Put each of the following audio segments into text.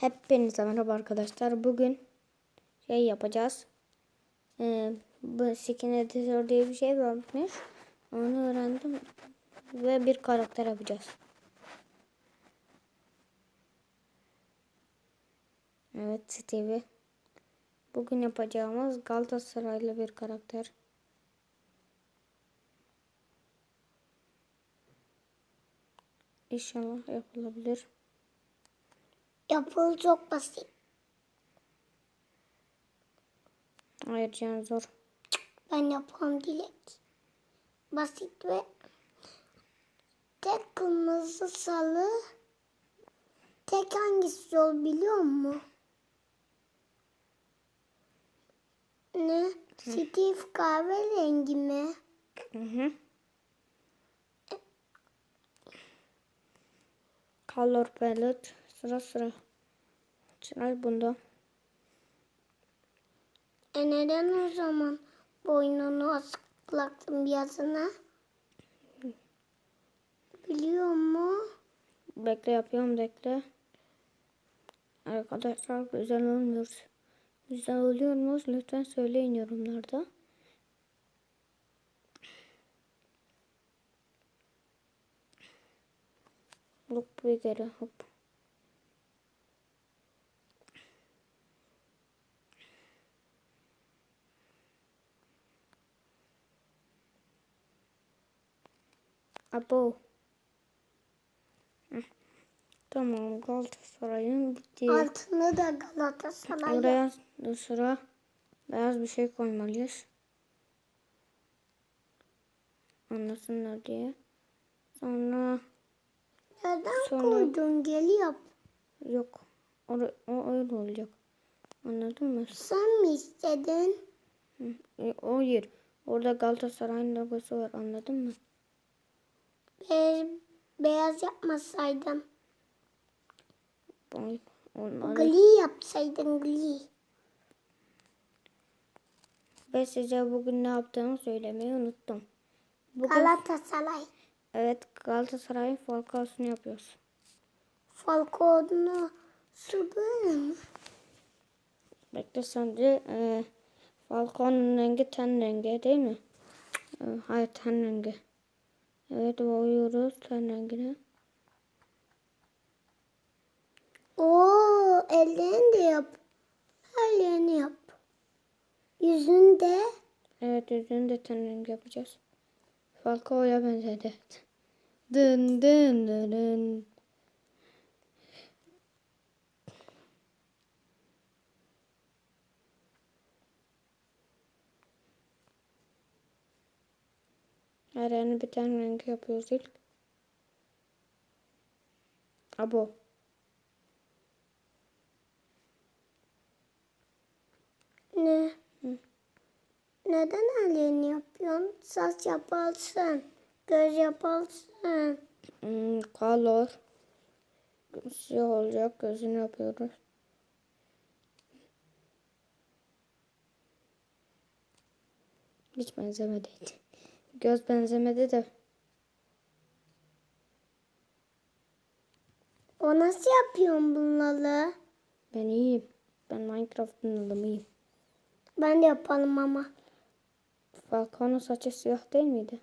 Hepinize merhaba arkadaşlar. Bugün şey yapacağız. Ee, bu skin editor diye bir şey varmış. Onu öğrendim ve bir karakter yapacağız. Evet Stevie. Bugün yapacağımız Galatasaraylı bir karakter. İnşallah yapılabilir. Yapıl çok basit. Ayrıca zor. Ben yapam dilek. Basit ve tek kırmızı salı tek hangisi yol biliyor musun? Ne? Steve kahverengi mi? Hı hı. Color palette sıra sıra. Sıra bunda. E neden o zaman boynunu asıklattım yazına? Biliyor mu? Bekle yapıyorum bekle. Arkadaşlar güzel olmuyor. Güzel oluyor mu? Lütfen söyleyin yorumlarda. Bir kere hop. Abo. Hı. Tamam Galatasaray'ın bitti. Altında da Galatasaray. Oraya da sıra beyaz bir şey koymalıyız. Anlasınlar diye. Sonra Neden Sonra- koydun? Gel yap. yok. O, o öyle olacak. Anladın mı? Sen mi istedin? E, o yer. Orada Galatasaray'ın logosu var. Anladın mı? Be beyaz yapmasaydın. Ay, Onları Gli yapsaydın gli. ve size bugün ne yaptığımı söylemeyi unuttum. Bugün Galatasaray. evet Galatasaray'ın Falcao'sunu yapıyoruz. Su böyle mi? Bekle sence e, Falcon'un rengi ten rengi değil mi? E, hayır ten rengi. Evet boyuyoruz ten rengine. Oo, ellerini de yap. Her yerini yap. Yüzünde Evet yüzünü de ten rengi yapacağız. Falcao'ya benzedi. Dın dın dın dın. Her yerini bir ten rengi yapıyoruz ilk. Abo. ne? Neden ellerini yapıyorsun? Saç yaparsın. Göz yaparsın. Hmm, color. Siyah olacak. Gözünü yapıyoruz. Hiç benzemedi. Göz benzemedi de. O nasıl yapıyorsun bunları? Ben iyiyim. Ben Minecraft'ın adamıyım. Ben de yapalım ama. Falcon'un saçı siyah değil miydi?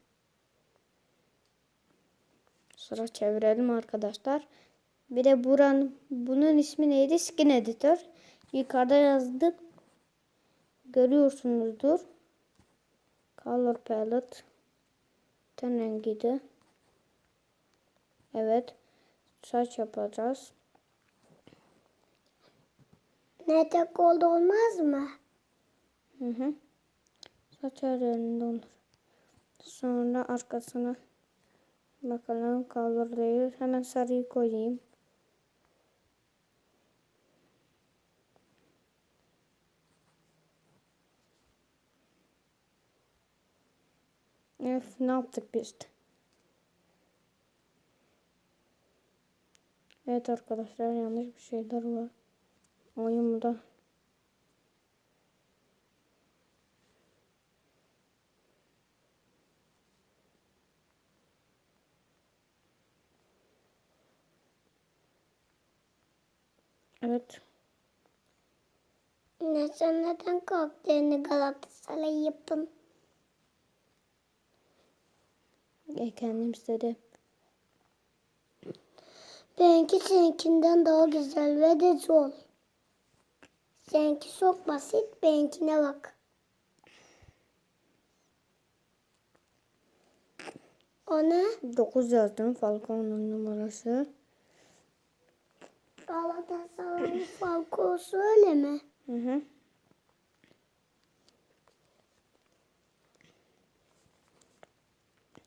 Sıra çevirelim arkadaşlar. Bir de buranın bunun ismi neydi? Skin Editor. Yukarıda yazdım. Görüyorsunuzdur. Color Palette. Ten rengiydi. Evet. Saç yapacağız. Ne tek oldu olmaz mı? Hı hı. Saç her yerinde olur. Sonra arkasına bakalım kalır değil. Hemen sarıyı koyayım. Öf, ne yaptık biz de? Evet arkadaşlar yanlış bir şeyler var. Oyunda Evet. Ne sen neden karakterini Galatasaray yapın? E, kendim istedim. Benimki seninkinden daha güzel ve de zor. Seninki çok basit, benimkine bak. O ne? 9 yazdım Falcao'nun numarası. Galatasaray Falco'su öyle mi? Hı hı.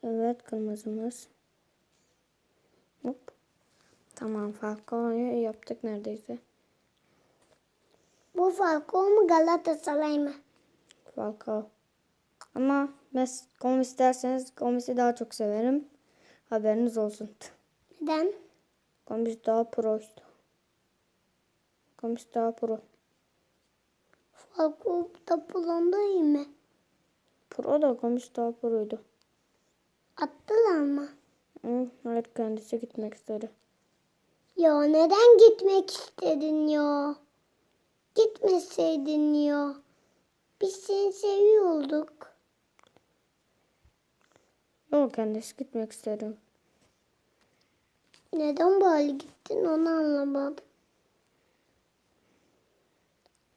Evet kırmızımız. Hop. Tamam Falcao'yu yaptık neredeyse. Bu Falco mu Galatasaray mı? Falcao. Ama mes Gomis derseniz Gomis'i daha çok severim. Haberiniz olsun. Neden? Gomis daha pro işte. Gomis daha pro. Falco da bulundu iyi mi? Pro da Gomis daha proydu. Attılar mı? Hı, hayır kendisi gitmek istedi. Ya neden gitmek istedin ya? Gitmeseydin ya. Biz seni seviyorduk. Yok kendisi gitmek istedi. Neden böyle gittin onu anlamadım.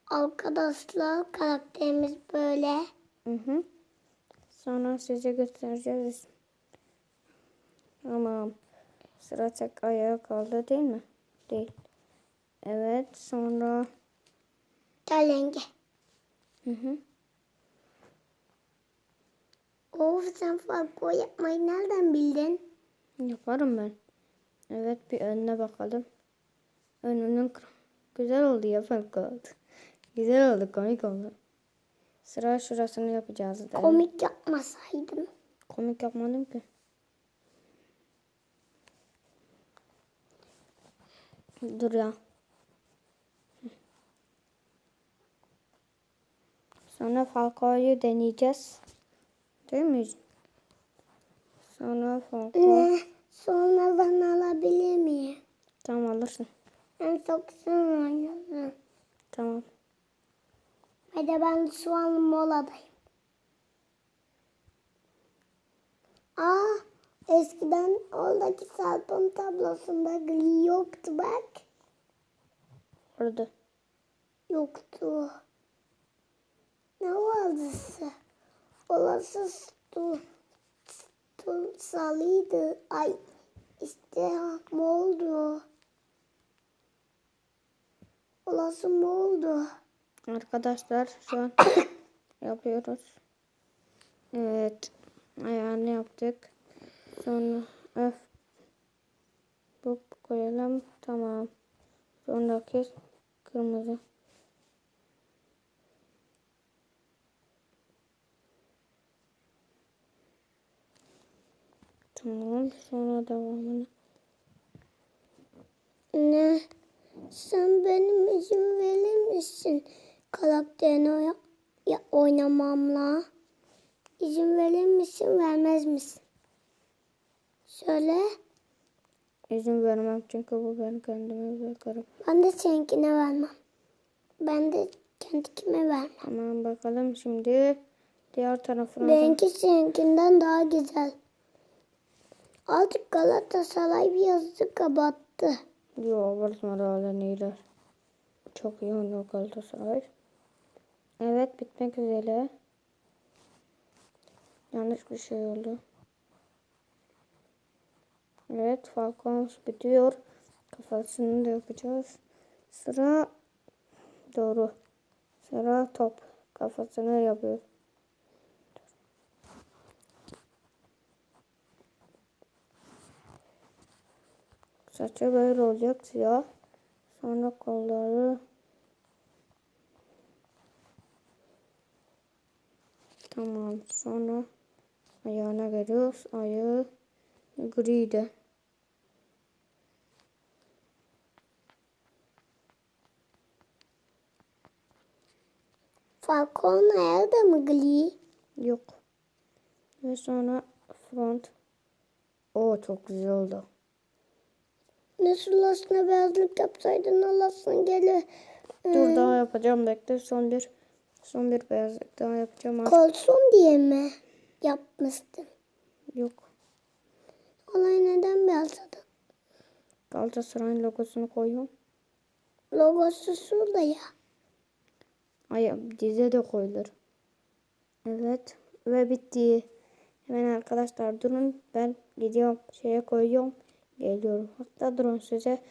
Arkadaşlar karakterimiz böyle. Hı hı. Sonra size göstereceğiz. Tamam. Sıra tek ayağa kaldı değil mi? Değil. Evet sonra Talenge. hı hı. Of sen Falco yapmayı nereden bildin? Yaparım ben. Evet bir önüne bakalım. Önünün güzel oldu ya fark oldu. Güzel oldu komik oldu. Sıra şurasını yapacağız. değil mi? Komik yapmasaydın. Komik yapmadım ki. Dur ya. Sonra Falcao'yu deneyeceğiz. Değil mi? Sonra Falcao. Ne? Sonra ben alabilir miyim? Tamam alırsın. Ben çok oynadın. Tamam. Hadi ben şu an moladayım. Aa, eskiden oradaki salpon tablosunda gri yoktu bak. Orada. Yoktu. Ne vardı? Olası stu, stu salıydı. Ay işte ne oldu? Olası mı oldu? Arkadaşlar şu an yapıyoruz. Evet. Ayağını yaptık. Sonra öf. Bu koyalım. Tamam. Sonraki kırmızı. Tamam. Sonra devamını. Ne? Sen benim izin verir misin? Karakterini oynamamla. İzin verir misin, vermez misin? Söyle. İzin vermem çünkü bu ben kendime bakarım. Ben de seninkine vermem. Ben de kendikime vermem. Tamam bakalım şimdi diğer tarafına da- Benimki seninkinden daha güzel. Artık Galatasaray birazcık kapattı. Yo abartmadı hala iyiler. Çok iyi oynuyor Galatasaray. Evet bitmek üzere. Yanlış bir şey oldu. Evet Falcons bitiyor. Kafasını da yapacağız. Sıra doğru. Sıra top. Kafasını yapıyor. Saçı böyle olacak siyah. Sonra kolları Tamam. Sonra ayağına geliyoruz. Ayağı gri de. Falcon da mı gri? Yok. Ve sonra front. O çok güzel oldu. Nasıl aslında beyazlık yapsaydın Allah'ın gele. Dur daha yapacağım bekle. Son bir son bir beyazlık daha yapacağım. artık. Kolsun diye mi yapmıştın? Yok. Olay neden beyazladın? Galatasaray'ın logosunu koyuyorum. Logosu şurada ya. Ay dize de koyulur. Evet. Ve bitti. Hemen arkadaşlar durun. Ben gidiyorum. Şeye koyuyorum. Geliyorum. Hatta durun size.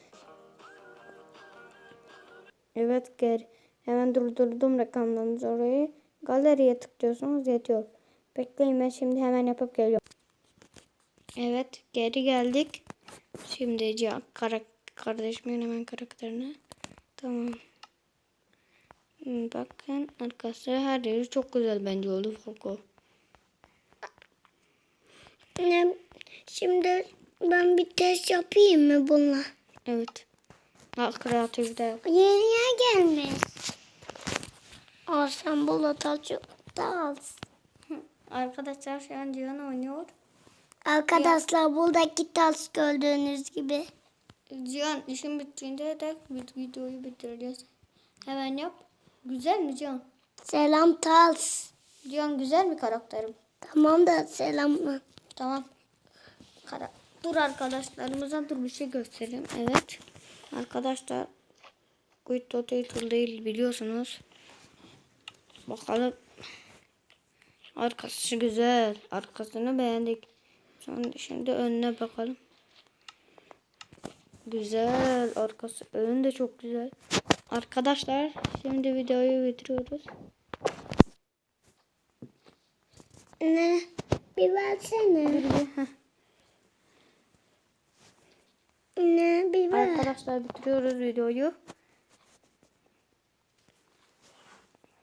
Evet gel. Hemen durdurdum reklamdan orayı. Galeriye tıklıyorsunuz yetiyor. Bekleyin ben şimdi hemen yapıp geliyorum. Evet geri geldik. Şimdi kardeşimin hemen karakterine. Tamam. Bakın arkası her yeri çok güzel bence oldu Falco. Şimdi ben bir test yapayım mı bununla? Evet. Ha, kreatif de yap. Yeniye gelmiş. Aa sen bulut açıp da al. Arkadaşlar şu an Cihan oynuyor. Arkadaşlar buradaki tas gördüğünüz gibi. Cihan işin bittiğinde de vid- videoyu bitireceğiz. Hemen yap. Güzel mi Cihan? Selam tas. Cihan güzel mi karakterim? Tamam da selam? Tamam. Kara dur arkadaşlarımıza dur bir şey göstereyim. Evet. Arkadaşlar Quit Total değil biliyorsunuz. Bakalım. Arkası güzel. Arkasını beğendik. Sonra şimdi önüne bakalım. Güzel. Arkası ön de çok güzel. Arkadaşlar şimdi videoyu bitiriyoruz. Ne? Bir versene. Ne? Bir ver. Arkadaşlar bitiriyoruz videoyu.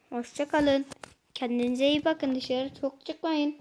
Hoşçakalın. Kendinize iyi bakın dışarı çok çıkmayın.